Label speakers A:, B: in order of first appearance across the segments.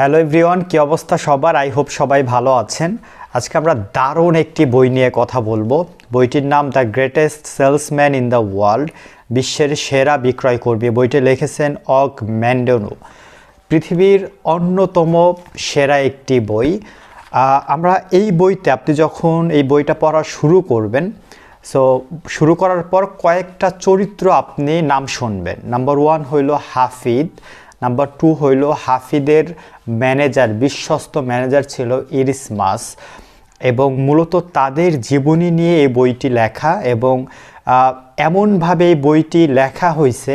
A: Hello everyone, কি অবস্থা সবার? আই হোপ সবাই ভালো আছেন। আজকে আমরা দারুণ একটি বই নিয়ে কথা বলব। বইটির নাম the greatest salesman in the world, বিশ্বের সেরা বিক্রয় কর্মী। বইটি লিখেছেন অগ ম্যান্ডোনো। পৃথিবীর অন্যতম সেরা একটি বই। আমরা এই বইতে আপনি যখন এই বইটা পড়া শুরু করবেন, সো শুরু করার পর কয়েকটা চরিত্র আপনি নাম শুনবেন। নাম্বার ওয়ান হইল হাফিদ নাম্বার টু হইল হাফিদের ম্যানেজার বিশ্বস্ত ম্যানেজার ছিল ইরিসমাস এবং মূলত তাদের জীবনী নিয়ে এই বইটি লেখা এবং এমনভাবে এই বইটি লেখা হয়েছে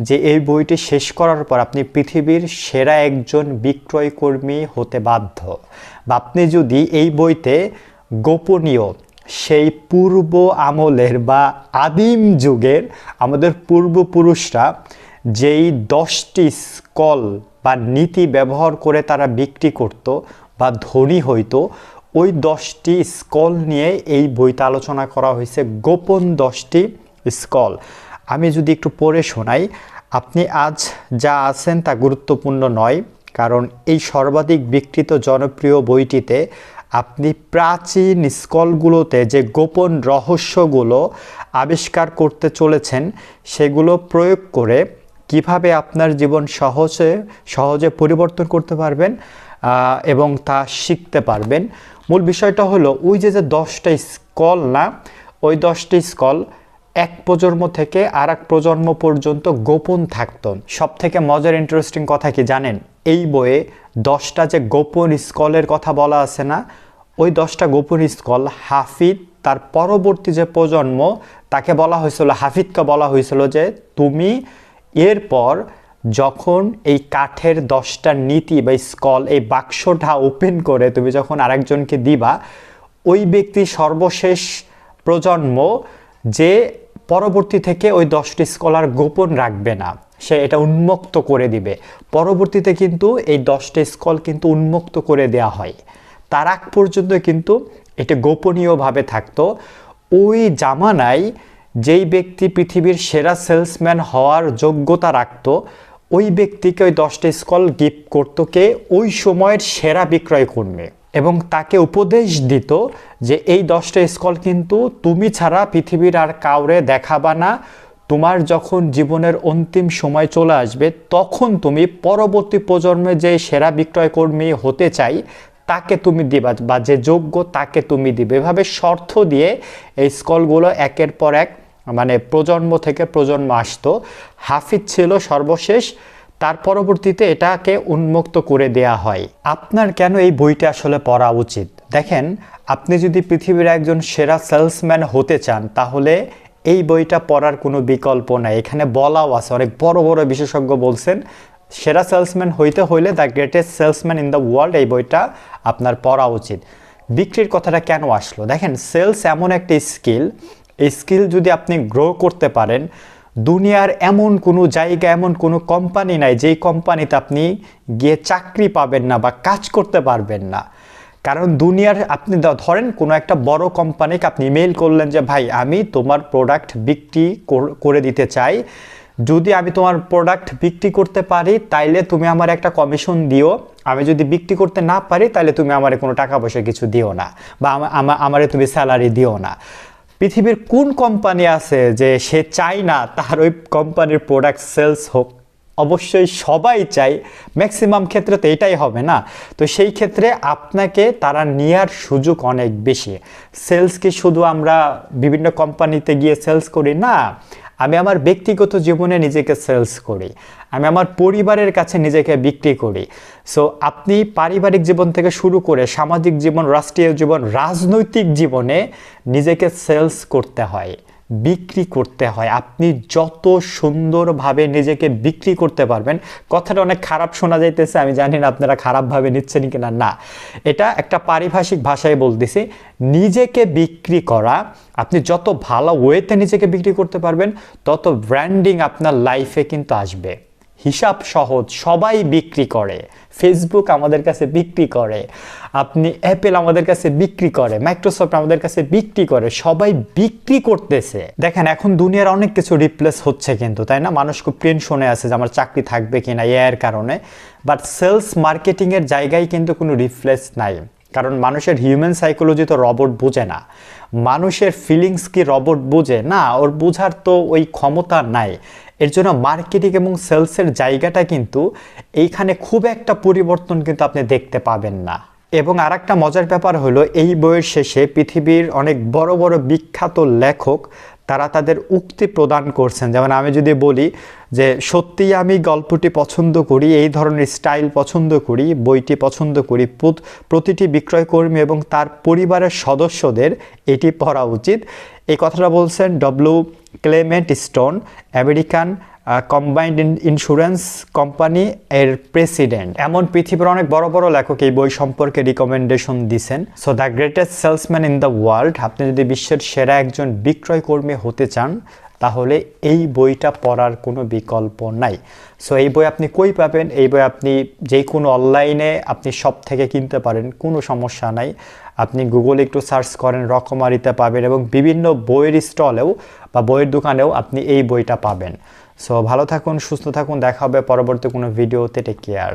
A: যে এই বইটি শেষ করার পর আপনি পৃথিবীর সেরা একজন বিক্রয়কর্মী হতে বাধ্য। বা আপনি যদি এই বইতে গোপনীয় সেই পূর্ব আমলের বা আদিম যুগের আমাদের পূর্বপুরুষরা যেই দশটি স্কল বা নীতি ব্যবহার করে তারা বিক্রি করত বা ধনী হইতো, ওই দশটি স্কল নিয়ে এই বইতে আলোচনা করা হয়েছে, গোপন দশটি স্কল। আমি যদি একটু পড়ে শোনাই, আপনি আজ যা আছেন তা গুরুত্বপূর্ণ নয়, কারণ এই সর্বাধিক বিকৃত জনপ্রিয় বইটিতে আপনি প্রাচীন স্কলগুলোতে যে গোপন রহস্যগুলো আবিষ্কার করতে চলেছেন, সেগুলো প্রয়োগ করে কীভাবে আপনার জীবন সহজে সহজে পরিবর্তন করতে পারবেন এবং তা শিখতে পারবেন? মূল বিষয়টা হলো, ওই যে যে দশটা স্কল না, ওই দশটি স্কল এক প্রজন্ম থেকে আর এক প্রজন্ম পর্যন্ত গোপন থাকত। সব থেকে মজার ইন্টারেস্টিং কথা কি জানেন? এই বইয়ে দশটা যে গোপন স্কলের কথা বলা আছে না, ওই দশটা গোপন স্কল হাফিদ তার পরবর্তী যে প্রজন্ম, তাকে বলা হয়েছিল হাফিদকে বলা হয়েছিল যে, তুমি এরপর যখন এই কাঠের দশটা নীতি বা স্কল এই বাক্সটা ওপেন করে তুমি যখন আরেকজনকে দিবা, ওই ব্যক্তি সর্বশেষ প্রজন্ম যে পরবর্তী থেকে ওই দশটি স্কলার গোপন রাখবে না, সে এটা উন্মুক্ত করে দিবে। পরবর্তীতে কিন্তু এই দশটি স্কল কিন্তু উন্মুক্ত করে দেয়া হয়। তার আগ পর্যন্ত কিন্তু এটা গোপনীয়ভাবে থাকতো। ওই জামানায় যেই ব্যক্তি পৃথিবীর সেরা সেলসম্যান হওয়ার যোগ্যতা রাখত, ওই ব্যক্তিকে ওই দশটা স্কল গিফট করতো কে ওই সময়ের সেরা বিক্রয় কর্মী। এবং তাকে উপদেশ দিত যে এই দশটা স্কল কিন্তু তুমি ছাড়া পৃথিবীর আর কাউরে দেখাবা না। তোমার যখন জীবনের অন্তিম সময় চলে আসবে, তখন তুমি পরবর্তী প্রজন্মে যে সেরা বিক্রয় কর্মী হতে চাই, তাকে তুমি দিবা বা যে যোগ্য তাকে তুমি দিবে। এভাবে শর্ত দিয়ে এই স্কলগুলো একের পর এক মানে প্রজন্ম থেকে প্রজন্ম আসতো। হাফিজ ছিল সর্বশেষ, তার পরবর্তীতে এটাকে উন্মুক্ত করে দেয়া হয়। আপনার কেন এই বইটা আসলে পড়া উচিত? দেখেন, আপনি যদি পৃথিবীর একজন সেরা সেলসম্যান হতে চান, তাহলে এই বইটা পড়ার কোনো বিকল্প নাই। এখানে বলাও আছে, অনেক বড় বড় বিশেষজ্ঞ বলছেন, সেরা সেলসম্যান হইতে হইলে the greatest salesman in the world এই বইটা আপনার পড়া উচিত। বিক্রির কথাটা কেন আসলো? দেখেন, সেলস এমন একটা স্কিল এই স্কিল যদি আপনি গ্রো করতে পারেন, দুনিয়ার এমন কোনো জায়গা, এমন কোনো কোম্পানি নাই যেই কোম্পানিতে আপনি গিয়ে চাকরি পাবেন না বা কাজ করতে পারবেন না। কারণ দুনিয়ার আপনি ধরেন কোনো একটা বড় কোম্পানিকে আপনি ইমেল করলেন যে, ভাই, আমি তোমার প্রোডাক্ট বিক্রি কর- দিতে চাই। যদি আমি তোমার প্রোডাক্ট বিক্রি করতে পারি, তাইলে তুমি আমার একটা কমিশন দিও। আমি যদি বিক্রি করতে না পারি তাহলে তুমি আমার কোনো টাকা পয়সা কিছু দিও না বা আমা- আমা- আমারে তুমি স্যালারি দিও না। পৃথিবীর কোন কোম্পানি আছে যে সে চায় না তার ওই কোম্পানির প্রোডাক্ট সেলস হোক? অবশ্যই সবাই চাই ম্যাক্সিমাম ক্ষেত্রে তো এটাই হবে না। তো সেই ক্ষেত্রে আপনাকে তারা নেওয়ার সুযোগ অনেক বেশি। সেলস কি শুধু আমরা বিভিন্ন কোম্পানিতে গিয়ে সেলস করি? না। আমি আমার ব্যক্তিগত জীবনে নিজেকে সেলস করি। আমি আমার পরিবারের কাছে নিজেকে বিক্রি করি। সো আপনি পারিবারিক জীবন থেকে শুরু করে সামাজিক জীবন, রাষ্ট্রীয় জীবন, রাজনৈতিক জীবনে নিজেকে সেলস করতে হয়। বিক্রি করতে হয়। আপনি যত সুন্দরভাবে নিজেকে বিক্রি করতে পারবেন, কথাটা অনেক খারাপ শোনা যাইতেছে, আমি জানি না আপনারা খারাপভাবে নিচ্ছেন কিনা, না। এটা একটা পারিভাষিক ভাষায় বলতেছি, নিজেকে বিক্রি করা, আপনি যত ভালো ওয়েতে নিজেকে বিক্রি করতে পারবেন, তত ব্র্যান্ডিং আপনার লাইফে কিন্তু আসবে। হিসাব সহজ, সবাই বিক্রি করে। ফেসবুক আমাদের কাছে বিক্রি করে। আপনি অ্যাপেল আমাদের কাছে বিক্রি করে। মাইক্রোসফট আমাদের কাছে বিক্রি করে। সবাই বিক্রি করতেছে। দেখেন, এখন দুনিয়ার অনেক কিছু রিপ্লেস হচ্ছে কিন্তু, তাই না? মানুষ খুব টেনশনে আছে যে আমার চাকরি থাকবে কিনা এর কারণে। বাট সেলস মার্কেটিংয়ের জায়গায় কিন্তু কোনো রিপ্লেস নাই। কারণ মানুষের হিউম্যান সাইকোলজি তো রবট বোঝে না। মানুষের ফিলিংস কি রবট বোঝে? না, ওর বোঝার তো ওই ক্ষমতা নাই। এর জন্য মার্কেটিং এবং সেলসের জায়গাটা কিন্তু এইখানে খুব একটা পরিবর্তন কিন্তু আপনি দেখতে পাবেন না। এবং আর একটা মজার ব্যাপার হলো, এই বইয়ের শেষে পৃথিবীর অনেক বড় বড় বিখ্যাত লেখক, তারা তাদের উক্তি প্রদান করছেন। যেমন আমি যদি বলি যে সত্যিই আমি গল্পটি পছন্দ করি, এই ধরনের স্টাইল পছন্দ করি, বইটি পছন্দ করি প্রত- প্রতিটি বিক্রয়কর্মী এবং তার পরিবারের সদস্যদের এটি পড়া উচিত। এই কথাটা বলছেন W Clement Stone, American Combined Insurance Company এর প্রেসিডেন্ট। এমন পৃথিবীর অনেক বড় বড় লেখক এই বই সম্পর্কে রিকমেন্ডেশন দিছেন। So the greatest salesman in the world আপনি যদি বিশ্বের সেরা একজন বিক্রয় কর্মী হতে চান তাহলে এই বইটা পড়ার কোনো বিকল্প নাই। সো এই বই আপনি কই পাবেন? এই বই আপনি যে কোনো অনলাইনে আপনি সব থেকে কিনতে পারেন, কোনো সমস্যা নাই। আপনি গুগলে একটু সার্চ করেন, রকমারিতে পাবেন এবং বিভিন্ন বইয়ের স্টলেও বা বইয়ের দোকানেও আপনি এই বইটা পাবেন। সো ভালো থাকুন, সুস্থ থাকুন, দেখা হবে পরবর্তী কোনো ভিডিওতে টেক কেয়ার